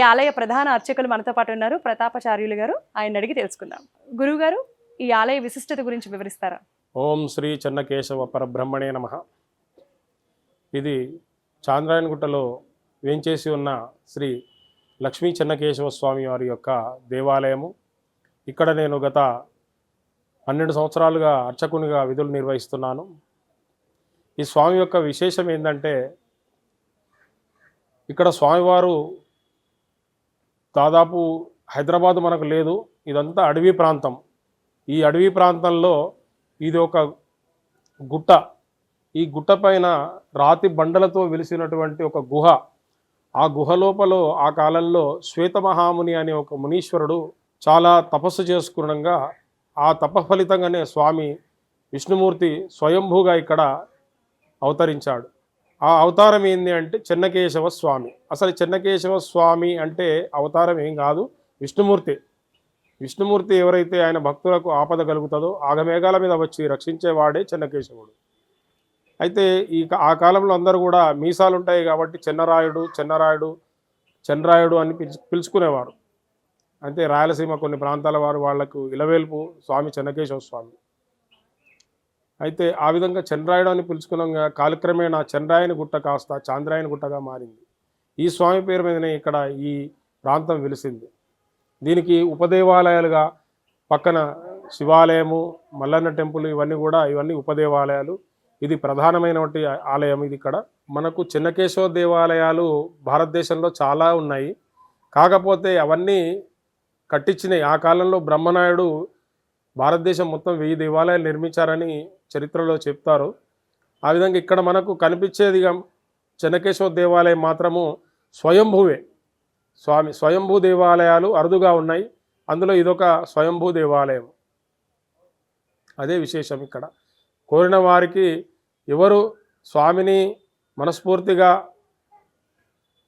ఈ ఆలయ ప్రధాన అర్చకులు మనతో పాటు ఉన్నారు ప్రతాపచార్యులు గారు. ఆయన అడిగి తెలుసుకుందాం. గురువు గారు ఈ ఆలయ విశిష్టత గురించి వివరిస్తారా? ఓం శ్రీ చెన్నకేశవ పరబ్రహ్మణే నమ. ఇది చాంద్రాయణగుట్టలో వేంచేసి ఉన్న శ్రీ లక్ష్మీ చెన్నకేశవ స్వామి వారి యొక్క దేవాలయము. ఇక్కడ నేను గత పన్నెండు సంవత్సరాలుగా అర్చకునిగా విధులు నిర్వహిస్తున్నాను. ఈ స్వామి యొక్క విశేషం ఏంటంటే ఇక్కడ స్వామివారు దాదాపు హైదరాబాద్ మనకు లేదు. ఇదంతా అడవి ప్రాంతం. ఈ అడవి ప్రాంతంలో ఇది ఒక గుట్ట. ఈ గుట్ట పైన రాతి బండలతో వెలిసినటువంటి ఒక గుహ. ఆ గుహ లోపల ఆ కాలంలో శ్వేతమహాముని అనే ఒక మునీశ్వరుడు చాలా తపస్సు చేసుకునంగా ఆ తపఫలితంగానే స్వామి విష్ణుమూర్తి స్వయంభూగా ఇక్కడ అవతరించాడు. ఆ అవతారం ఏంది అంటే చెన్నకేశవ స్వామి అసలు చెన్నకేశవ స్వామి అంటే అవతారం ఏం కాదు విష్ణుమూర్తి. విష్ణుమూర్తి ఎవరైతే ఆయన భక్తులకు ఆపద కలుగుతుందో ఆగమేఘాల మీద వచ్చి రక్షించేవాడే చెన్నకేశవుడు. అయితే ఈ ఆ కాలంలో అందరూ కూడా మీసాలు ఉంటాయి కాబట్టి చెన్నరాయుడు చెన్నరాయుడు చెన్నరాయుడు అని పిలిచి పిలుచుకునేవారు. అయితే రాయలసీమ కొన్ని ప్రాంతాల వారు వాళ్ళకు ఇలవేల్పు స్వామి చెన్నకేశవ స్వామి అయితే ఆ విధంగా చంద్రాయుడు అని పిలుచుకున్నాగా కాలక్రమేణా చంద్రాయని గుట్ట కాస్త చాంద్రాయని గుట్టగా మారింది. ఈ స్వామి పేరు మీదనే ఇక్కడ ఈ ప్రాంతం వెలిసింది. దీనికి ఉపదేవాలయాలుగా పక్కన శివాలయము మల్లన్న టెంపుల్ ఇవన్నీ కూడా ఇవన్నీ ఉపదేవాలయాలు. ఇది ప్రధానమైనటువంటి ఆలయం ఇది ఇక్కడ. మనకు చిన్నకేశవ దేవాలయాలు భారతదేశంలో చాలా ఉన్నాయి. కాకపోతే అవన్నీ కట్టించినాయి. ఆ కాలంలో బ్రహ్మనాయుడు భారతదేశం మొత్తం వెయ్యి దేవాలయాలు నిర్మించారని చరిత్రలో చెప్తారు. ఆ విధంగా ఇక్కడ మనకు కనిపించేదిగా చెన్నకేశవ దేవాలయం మాత్రము స్వయంభువే. స్వామి స్వయంభూ దేవాలయాలు అరుదుగా ఉన్నాయి. అందులో ఇదొక స్వయంభూ దేవాలయం. అదే విశేషం ఇక్కడ. కోరిన వారికి ఎవరు స్వామిని మనస్ఫూర్తిగా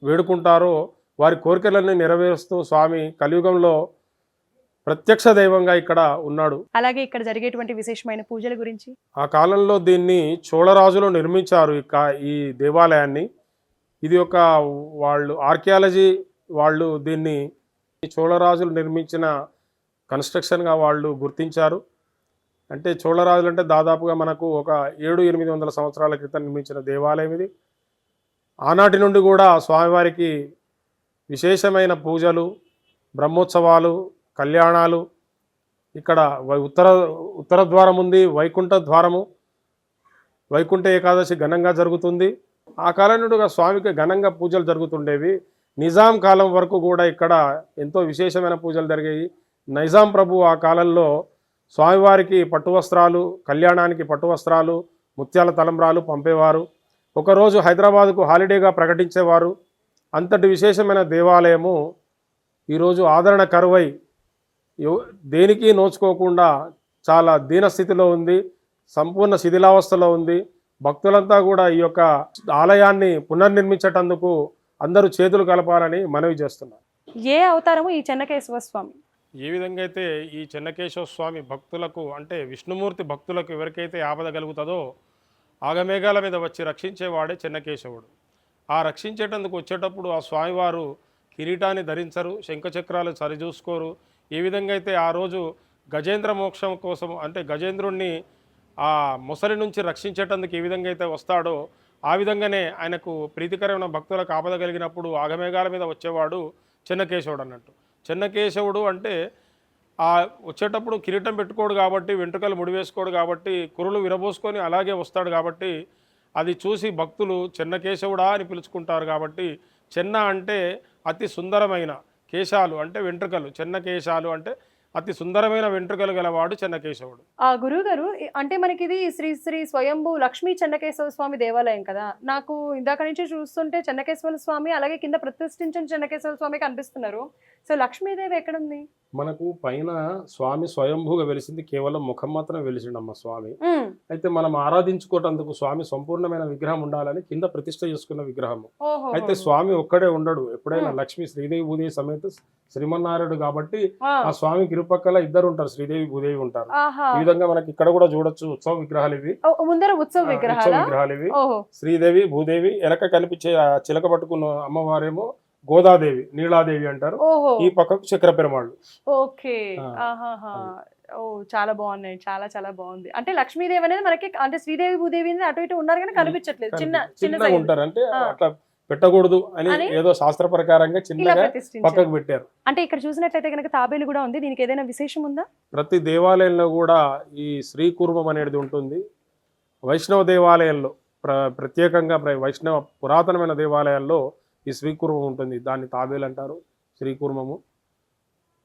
వేడుకుంటారో వారి కోరికలన్నీ నెరవేరుస్తూ స్వామి కలియుగంలో ప్రత్యక్ష దైవంగా ఇక్కడ ఉన్నాడు. అలాగే ఇక్కడ జరిగేటువంటి విశేషమైన పూజల గురించి? ఆ కాలంలో దీన్ని చోళరాజులు నిర్మించారు ఈ దేవాలయాన్ని. ఇది ఒక వాళ్ళు ఆర్కియాలజీ వాళ్ళు దీన్ని చోళరాజులు నిర్మించిన కన్స్ట్రక్షన్గా వాళ్ళు గుర్తించారు. అంటే చోళరాజులు అంటే దాదాపుగా మనకు ఒక ఏడు ఎనిమిది వందల సంవత్సరాల క్రితం నిర్మించిన దేవాలయం ఇది. ఆనాటి నుండి కూడా స్వామివారికి విశేషమైన పూజలు బ్రహ్మోత్సవాలు కళ్యాణాలు ఇక్కడ వై- ఉత్తర ఉత్తర ద్వారం ఉంది వైకుంఠ ద్వారము. వైకుంఠ ఏకాదశి ఘనంగా జరుగుతుంది. ఆ కాలం నుండిగా స్వామికి ఘనంగా పూజలు జరుగుతుండేవి. నిజాం కాలం వరకు కూడా ఇక్కడ ఎంతో విశేషమైన పూజలు జరిగాయి. నైజాం ప్రభు ఆ కాలంలో స్వామివారికి పట్టు వస్త్రాలు కళ్యాణానికి పట్టు వస్త్రాలు ముత్యాల తలంబ్రాలు పంపేవారు. ఒకరోజు హైదరాబాదుకు హాలిడేగా ప్రకటించేవారు. అంతటి విశేషమైన దేవాలయము ఈరోజు ఆదరణ కరువై దేనికి నోచుకోకుండా చాలా దీనస్థితిలో ఉంది సంపూర్ణ శిథిలావస్థలో ఉంది. భక్తులంతా కూడా ఈ యొక్క ఆలయాన్ని పునర్నిర్మించేటందుకు అందరూ చేతులు కలపాలని మనవి చేస్తున్నారు. ఏ అవతారము ఈ చెన్నకేశవ స్వామి? ఏ విధంగా అయితే ఈ చెన్నకేశవ స్వామి భక్తులకు అంటే విష్ణుమూర్తి భక్తులకు ఎవరికైతే ఆపద కలుగుతుందో ఆగమేఘాల మీద వచ్చి రక్షించేవాడే చెన్నకేశవుడు. ఆ రక్షించేటందుకు వచ్చేటప్పుడు ఆ స్వామివారు కిరీటాన్ని ధరించరు శంఖచక్రాలు సరిచూసుకోరు ఏ విధంగా అయితే ఆ రోజు గజేంద్ర మోక్షం కోసం అంటే గజేంద్రుణ్ణి ఆ ముసలి నుంచి రక్షించేటందుకు ఏ విధంగా అయితే వస్తాడో ఆ విధంగానే ఆయనకు ప్రీతికరమైన భక్తులకు ఆపద కలిగినప్పుడు ఆగమేఘాల మీద వచ్చేవాడు చెన్నకేశవుడు అన్నట్టు. చెన్నకేశవుడు అంటే ఆ వచ్చేటప్పుడు కిరీటం పెట్టుకోడు కాబట్టి వెంట్రుకలు ముడివేసుకోడు కాబట్టి కురులు విరబోసుకొని అలాగే వస్తాడు కాబట్టి అది చూసి భక్తులు చెన్నకేశవుడా అని పిలుచుకుంటారు కాబట్టి చెన్న అంటే అతి సుందరమైన కేశాలు అంటే వెంట్రుకలు. చిన్న కేశాలు అంటే అతి సుందరమైన వెంట్రుకలు గలవాడు చెన్నకేశవుడు ఆ గురువు గారు అంటే మనకి ఇది శ్రీ శ్రీ స్వయంభూ లక్ష్మీ చెన్నకేశవ స్వామి దేవాలయం కదా. నాకు ఇందాక నుంచి చూస్తుంటే చెన్నకేశవ స్వామి అలాగే కింద ప్రతిష్ఠించిన చెన్నకేశవ స్వామి కనిపిస్తున్నారు. సో లక్ష్మీదేవి ఎక్కడుంది? మనకు పైన స్వామి స్వయంభూగా వెలిసింది కేవలం ముఖం మాత్రమే వెలిసిండమ్మ స్వామి. అయితే మనం ఆరాధించుకోవటందుకు స్వామి సంపూర్ణమైన విగ్రహం ఉండాలని కింద ప్రతిష్ట చేసుకున్న విగ్రహము అయితే స్వామి ఒక్కడే ఉండడు. ఎప్పుడైనా. లక్ష్మి శ్రీదేవి భూదేవి సమేత శ్రీమన్నారాయణుడు కాబట్టి ఆ, స్వామికి ఇరుపక్కల ఇద్దరు ఉంటారు. శ్రీదేవి భూదేవి ఉంటారు. ఈ విధంగా మనకి ఇక్కడ కూడా చూడొచ్చు ఉత్సవ విగ్రహాలు ఇవి. ముందర ఉత్సవ విగ్రహాల? ఇవి. శ్రీదేవి భూదేవి వెనక కనిపించే చిలక పట్టుకున్న అమ్మవారేమో గోదాదేవి నీలాదేవి అంటారు. ఈ పక్కకు చక్ర పెరుమాళ్ళు. ఓకే. ఓ చాలా బాగున్నాయి. చాలా చాలా బాగుంది. అంటే లక్ష్మీదేవి అనేది మనకి అంటే శ్రీదేవి భూదేవి అటు ఇటు ఉన్నారు కానీ కనిపించట్లేదు. చిన్న చిన్న. ఉంటారు. అంటే. అట్లా పెట్టకూడదు అని? ఏదో శాస్త్ర ప్రకారంగా చిన్నగా పక్కకు పెట్టారు. అంటే ఇక్కడ చూసినట్లయితే కనుక తాబేలు కూడా ఉంది. దీనికి ఏదైనా విశేషం ఉందా? ప్రతి దేవాలయంలో కూడా ఈ శ్రీకూర్మం అనేది ఉంటుంది. వైష్ణవ దేవాలయంలో ప్ర ప్రత్యేకంగా ప్ర- వైష్ణవ పురాతనమైన దేవాలయాల్లో ఈ శ్రీకుర్మం ఉంటుంది దాన్ని తాబేలు అంటారు శ్రీకుర్మము.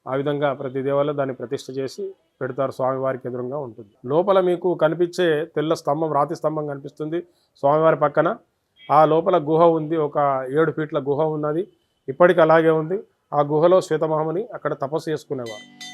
ఆ విధంగా ప్రతి దేవాలయం దాన్ని ప్రతిష్ట చేసి పెడతారు స్వామివారికి ఎదురుగా ఉంటుంది. లోపల మీకు కనిపించే తెల్ల స్తంభం రాతి స్తంభం కనిపిస్తుంది స్వామివారి పక్కన. ఆ లోపల గుహ ఉంది ఒక ఏడు ఫీట్ల గుహ ఉన్నది. ఇప్పటికి అలాగే ఉంది. ఆ గుహలో శ్వేతమహమని అక్కడ తపస్సు చేసుకునేవారు.